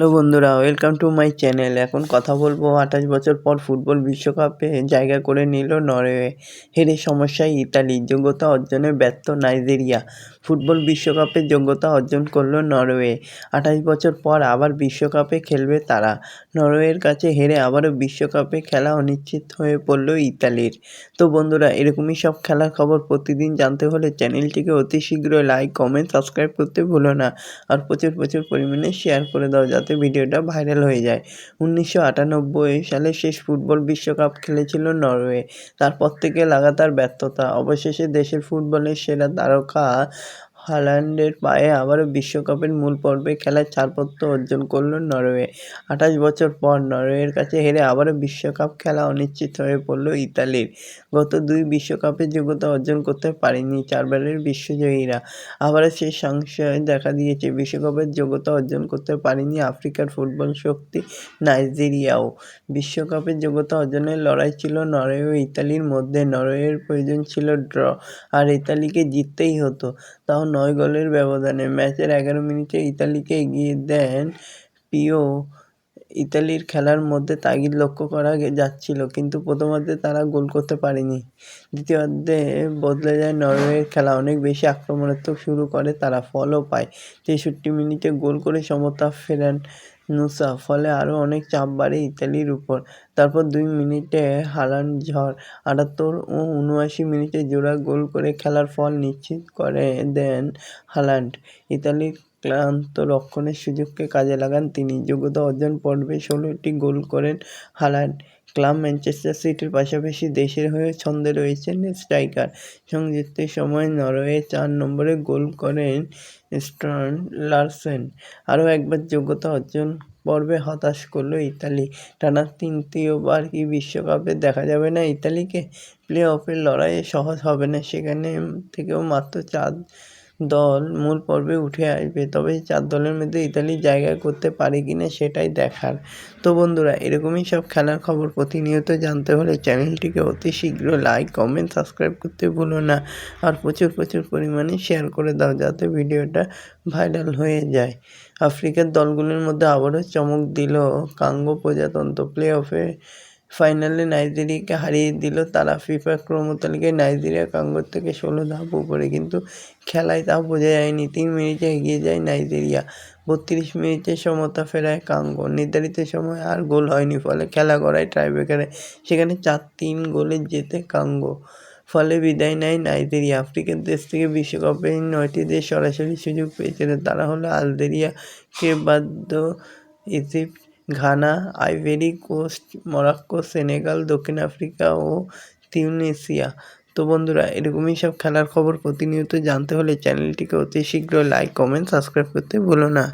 Hello বন্ধুরা, welcome to my channel. এখন কথা বলব আঠাশ বছর পর ফুটবল বিশ্বকাপে জায়গা করে নিল নরওয়ে। হেরে সমস্যায় ইতালি, যোগ্যতা অর্জনে ব্যর্থ নাইজেরিয়া। ফুটবল বিশ্বকাপে যোগ্যতা অর্জন করল নরওয়ে। আঠাশ বছর পর আবার বিশ্বকাপে খেলবে তারা। নরওয়ের কাছে হেরে আবারও বিশ্বকাপে খেলা অনিশ্চিত হয়ে পড়ল ইতালির। তো বন্ধুরা, এরকমই সব খেলার খবর প্রতিদিন জানতে হলে চ্যানেলটিকে অতি শীঘ্রই লাইক, কমেন্ট, সাবস্ক্রাইব করতে ভুলো না। আর প্রচুর প্রচুর পরিমাণে শেয়ার করে দাও যাতে ভিডিওটা ভাইরাল হয়ে যায়। উনিশশো আটানব্বই সালে শেষ ফুটবল বিশ্বকাপ খেলেছিল নরওয়ে। তারপর থেকে লাগাতার ব্যর্থতা। অবশেষে দেশের ফুটবলের সেরা তারকা হালান্ডের পায়ে আবারও বিশ্বকাপের মূল পর্বে খেলার ছাড়পত্র অর্জন করল নরওয়ে। আঠাশ বছর পর নরওয়ের কাছে হেরে আবারও বিশ্বকাপ খেলা অনিশ্চিত হয়ে পড়ল ইতালির। গত দুই বিশ্বকাপে যোগ্যতা অর্জন করতে পারেনি চারবারের বিশ্বজয়ীরা। আবারও সেই সংশয় দেখা দিয়েছে, বিশ্বকাপের যোগ্যতা অর্জন করতে পারেনি আফ্রিকার ফুটবল শক্তি নাইজেরিয়াও। বিশ্বকাপের যোগ্যতা অর্জনের লড়াই ছিল নরওয়ে ও ইতালির মধ্যে। নরওয়ের প্রয়োজন ছিল ড্র, আর ইতালিকে জিততেই হতো। তাও নয় গোলের ব্যবধানে ম্যাচের এগারো মিনিটে ইতালিকে এগিয়ে দেন পিও। ইতালির খেলার মধ্যে তাগিদ লক্ষ্য করা যাচ্ছিল, কিন্তু প্রথমার্ধে তারা গোল করতে পারেনি। দ্বিতীয়ার্ধে বদলে যায় নরওয়ের খেলা। অনেক বেশি আক্রমণাত্মক শুরু করে তারা, ফলও পায়। তেষট্টি মিনিটে গোল করে সমতা ফেরান নুসা ফলে আরও অনেক চাপ বাড়ে ইতালির উপর। তারপর দুই মিনিটে হারান ঝড়, আটাত্তর ও উনআশি মিনিটে জোড়া গোল করে খেলার ফল নিশ্চিত করে দেন হালান্ড। ইতালির ক্লান্ত রক্ষণের সুযোগকে কাজে লাগান তিনি। যোগ্যতা অর্জন পর্বে ষোলোটি গোল করেন হালান্ড ক্লাব ম্যানচেস্টার সিটির পাশাপাশি দেশের হয়ে ছন্দে রয়েছেন স্ট্রাইকার। সংযুক্তের সময় নরওয়ে চার নম্বরে গোল করেন স্টার্ন লার্সেন। আরও একবার যোগ্যতা অর্জন পর্বে হতাশ করল ইতালি। টানা তৃতীয়বার কি বিশ্বকাপে দেখা যাবে না ইতালিকে? প্লে অফের লড়াইয়ে সহজ হবে না। সেখানে থেকেও মাত্র চার দল মূল পর্বে উঠে আসবে। তবে চার দলের মধ্যে ইতালি জায়গা করতে পারে কি না সেটাই দেখার। তো বন্ধুরা, এরকমই সব খেলার খবর প্রতিনিয়ত জানতে হলে চ্যানেলটিকে অতি শীঘ্র লাইক, কমেন্ট, সাবস্ক্রাইব করতে ভুলো না। আর প্রচুর প্রচুর পরিমাণে শেয়ার করে দাও যাতে ভিডিওটা ভাইরাল হয়ে যায়। আফ্রিকার দলগুলোর মধ্যে আবারও চমক দিল কাঙ্গো প্রজাতন্ত্র। প্লে অফে ফাইনালে নাইজেরিয়াকে হারিয়ে দিল তারা। ফিফা ক্রমতালিকায় নাইজেরিয়া কাঙ্গোর থেকে ষোলো ধাপ উপরে, কিন্তু খেলায় তা বোঝা যায়নি। তিন মিনিটে এগিয়ে যায় নাইজেরিয়া। বত্রিশ মিনিটে সমতা ফেরায় কাঙ্গো। নির্ধারিত সময় আর গোল হয়নি, ফলে খেলা করায় ট্রাইব্রেকারে সেখানে চার তিন গোলে জেতে কাঙ্গো। ফলে বিদায় নেয় নাইজেরিয়া। আফ্রিকার দেশ থেকে বিশ্বকাপে নয়টি দেশ সরাসরি সুযোগ পেয়েছিল। তারা হলো Algeria কেবাদ্দ Egypt Ghana, Ivory Coast, Morocco, Senegal, দক্ষিণ আফ্রিকা ও তিউনেশিয়া তো বন্ধুরা, এরকমই সব খেলার খবর প্রতিনিয়ত জানতে হলে চ্যানেলটিকে অতি শীঘ্র লাইক কমেন্ট সাবস্ক্রাইব করতে ভুলো না।